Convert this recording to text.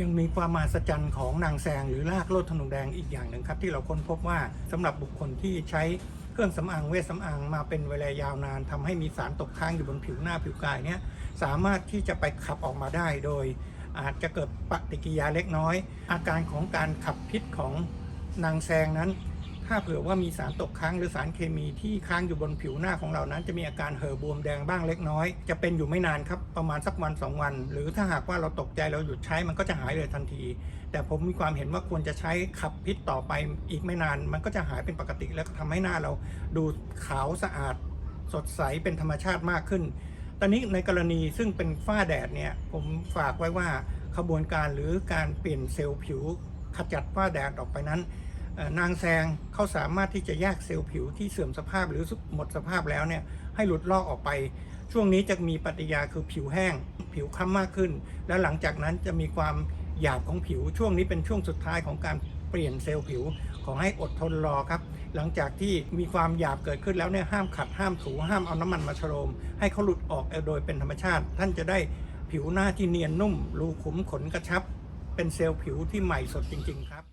ยังมีความมหัศจรรย์ของนางแซงหรือรากโลดธนูแดงอีกอย่างหนึ่งครับ ที่เราค้นพบว่าสำหรับบุคคลที่ใช้เครื่องสำอางเวชสำอางมาเป็นเวลายาวนานทำให้มีสารตกค้างอยู่บนผิวหน้าผิวกายเนี่ยสามารถที่จะไปขับออกมาได้โดย อาจจะเกิดปฏิกิริยาเล็กน้อย อาการของการขับพิษของนางแซงนั้น ถ้าเผื่อว่ามีสารตกค้างหรือสารเคมีที่ค้างอยู่บนผิวหน้าของเรานั้น จะมีอาการเห่อบวมแดงบ้างเล็กน้อย จะเป็นอยู่ไม่นานครับประมาณสักวันสองวัน หรือถ้าหากว่าเราตกใจเราหยุดใช้มันก็จะหายเลยทันที แต่ผมมีความเห็นว่าควรจะใช้ขับพิษต่อไปอีกไม่นาน มันก็จะหายเป็นปกติแล้วก็ทำให้หน้าเราดูขาวสะอาด สดใสเป็นธรรมชาติมากขึ้น ตอนนี้ในกรณีซึ่งเป็นฝ้าแดดเนี่ยผมฝากไว้ว่าขบวนการหรือการเปลี่ยนเซลล์ผิวขจัดฝ้าแดดออกไปนั้น นางแซงเขาสามารถที่จะแยกเซลล์ผิวที่เสื่อมสภาพหรือหมดสภาพแล้วเนี่ยให้หลุดลอกออกไป ช่วงนี้จะมีปฏิยาคือผิวแห้ง ผิวคล้ำมากขึ้น แล้วหลังจากนั้นจะมีความหยาบของผิว ช่วงนี้เป็นช่วงสุดท้ายของการเปลี่ยนเซลล์ผิว ขอให้อดทนรอครับ หลังจากที่มีความหยาบเกิดขึ้นแล้วเนี่ยห้ามขัดห้ามถูห้ามเอาน้ำมันมาโฉมให้เขาหลุดออกโดยเป็นธรรมชาติ ท่านจะได้ผิวหน้าที่เนียนนุ่ม รูขุมขนกระชับ เป็นเซลล์ผิวที่ใหม่สดจริง ๆ ครับ